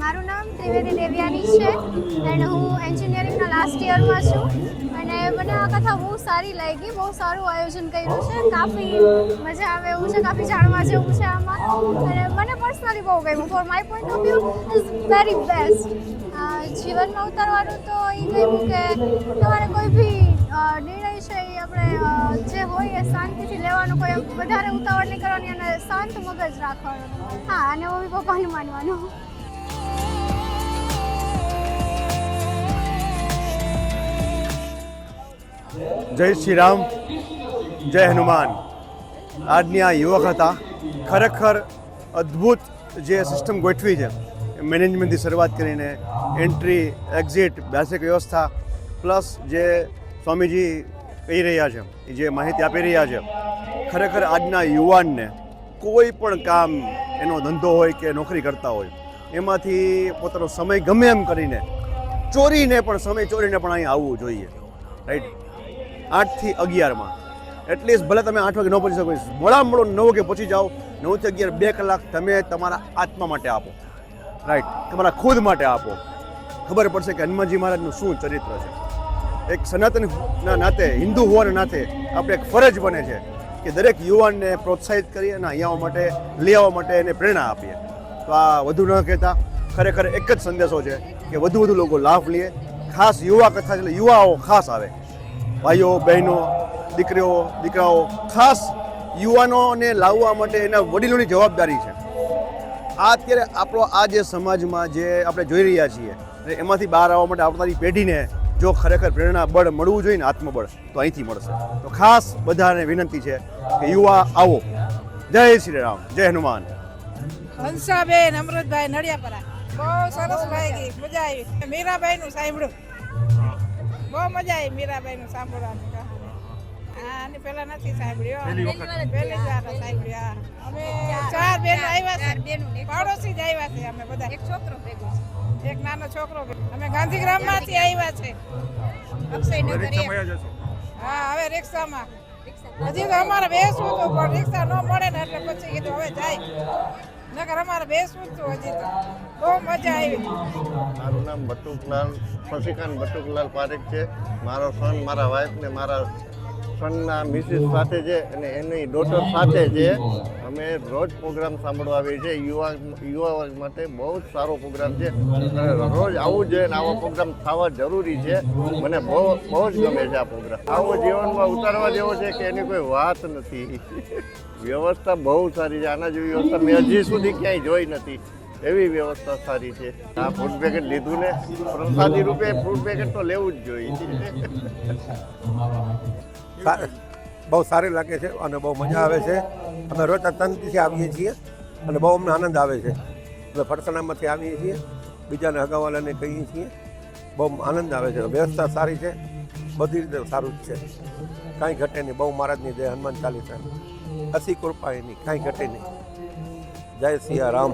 મારું નામ ત્રિવેદી દેવ્યાની છે એન્ડ હું એન્જિનિયરિંગના લાસ્ટ યરમાં છું. અને મને આ કથા બહુ સારી લાગી, બહુ સારું આયોજન કર્યું છે. કાફી મજા આવે એવું છે, કાફી જાણવા જેવું છે આમાં. અને મને પર્સનલી બહુ ગમ્યું. For my point of view is very best જીવનમાં ઉતારવાનું તો એ કહ્યું કે તમારે કોઈ બી નિર્ણય છે એ આપણે જે હોય એ શાંતિથી લેવાનું, કોઈ વધારે ઉતાવળ નહીં કરવાની અને શાંત મગજ રાખવાનું. હા, અને ઓવી પપ્પાને માનવાનું. જય શ્રી રામ જય હનુમાન. આજની આ યુવક હતા, ખરેખર અદ્ભુત જે સિસ્ટમ ગોઠવી છે મેનેજમેન્ટથી શરૂઆત કરીને એન્ટ્રી એક્ઝિટ બેસિક વ્યવસ્થા પ્લસ જે સ્વામીજી કહી રહ્યા છે, એ જે માહિતી આપી રહ્યા છે, ખરેખર આજના યુવાનને કોઈ પણ કામ એનો ધંધો હોય કે નોકરી કરતા હોય, એમાંથી પોતાનો સમય ગમે એમ કરીને ચોરીને પણ, સમય ચોરીને પણ અહીં આવવું જોઈએ રાઈટ આઠથી અગિયારમાં. એટલીસ્ટ ભલે તમે આઠ વાગે ન પહોંચી શકો મોડા મોડો નવ વાગે પહોંચી જાઓ. નવથી અગિયાર બે કલાક તમે તમારા આત્મા માટે આપો. રાઈટ તમારા ખુદ માટે આપો. ખબર પડશે કે હનુમાનજી મહારાજનું શું ચરિત્ર છે. એક સનાતનના નાતે, હિન્દુ હોવાના નાતે આપણે એક ફરજ બને છે કે દરેક યુવાનને પ્રોત્સાહિત કરી અને અહીંયા માટે, લઈ આવવા માટે એને પ્રેરણા આપીએ. તો આ વધુ ન કહેતા, ખરેખર એક જ સંદેશો છે કે વધુ વધુ લોકો લાભ લે. ખાસ યુવા કથા એટલે યુવાઓ ખાસ આવે. ભાઈઓ, બહેનો, દીકરીઓ, દીકરાઓ, ખાસ યુવાનોને લાવવા માટે એના વડીલોની જવાબદારી છે. આ અત્યારે આપણો આ જે સમાજમાં જે આપણે જોઈ રહ્યા છીએ એમાંથી બહાર આવવા માટે આવનારી પેઢીને જો ખરેખર પ્રેરણા બળ મળવું જોઈએ ને આત્મબળ, તો અહીંથી મળશે. તો ખાસ બધાને વિનંતી છે કે યુવા આવો. જય શ્રી રામ, જય હનુમાન. હંસાબેન, અમૃતભાઈ નડિયાપરા બહુ સરસ લાગી મજા આવી. મીરાબાઈ નું સાંભળ્યું બહુ મજા આવી મીરાબાઈ નું સાંભળવાની કહાની. હા આની પહેલા નથી સાંભળ્યો પહેલી જ વાર સાંભળ્યું હા. અમે ચાર બેન આવ્યા છે. પાડોશી જ આવ્યા છે અમે બધા. એક છોકરો ભેગો છે. એક નાનો છોકરો અમે ગાંધીગ્રામમાંથી આવ્યા છે. હા હવે રિક્ષામાં. હજી તો અમારે બેસવું હતું પણ રિક્ષા ન મળે ને એટલે પછી કીધું હવે જાય. નકર અમારે બેસવું હતું હજી તો. મજા આવી. મારું નામ બટુકલાલ, શશિકાંત બટુકલાલ પારેખ છે. મારો સન મારા વાઈફ ને મારા સનના મિસિસ સાથે છે અને એની ડોટર સાથે છે. અમે રોજ પ્રોગ્રામ સાંભળવા આવીએ છીએ. યુવા યુવા માટે બહુ જ સારો પ્રોગ્રામ છે. રોજ આવવું જોઈએ અને આવો પ્રોગ્રામ થવા જરૂરી છે. મને બહુ બહુ જ ગમે છે આ પ્રોગ્રામ આવો જીવનમાં ઉતારવા જેવો છે કે એની કોઈ વાત નથી. વ્યવસ્થા બહુ સારી છે. આના જેવી વ્યવસ્થા મેં હજી સુધી ક્યાંય જોઈ નથી. એવી વ્યવસ્થા સારી છે. આ ફૂડ પેકેટ લીધું ને, પ્રસાદી રૂપે ફૂડ પેકેટ તો લેવું જ જોઈએ. બહુ સારી લાગે છે અને બહુ મજા આવે છે. અમે રોજ તંત્રથી આવીએ છીએ અને બહુ અમને આનંદ આવે છે. અમે ફરસાણામાંથી આવીએ છીએ, બીજાને હગાવાલાને કહીએ છીએ. બહુ આનંદ આવે છે. વ્યવસ્થા સારી છે. બધી રીતે સારું જ છે. કાંઈ ઘટે નહીં. બહુ મહારાજની જય હનુમાન ચાલીસા અસી કૃપા એની કાંઈ ઘટે નહીં. જય સિયા રામ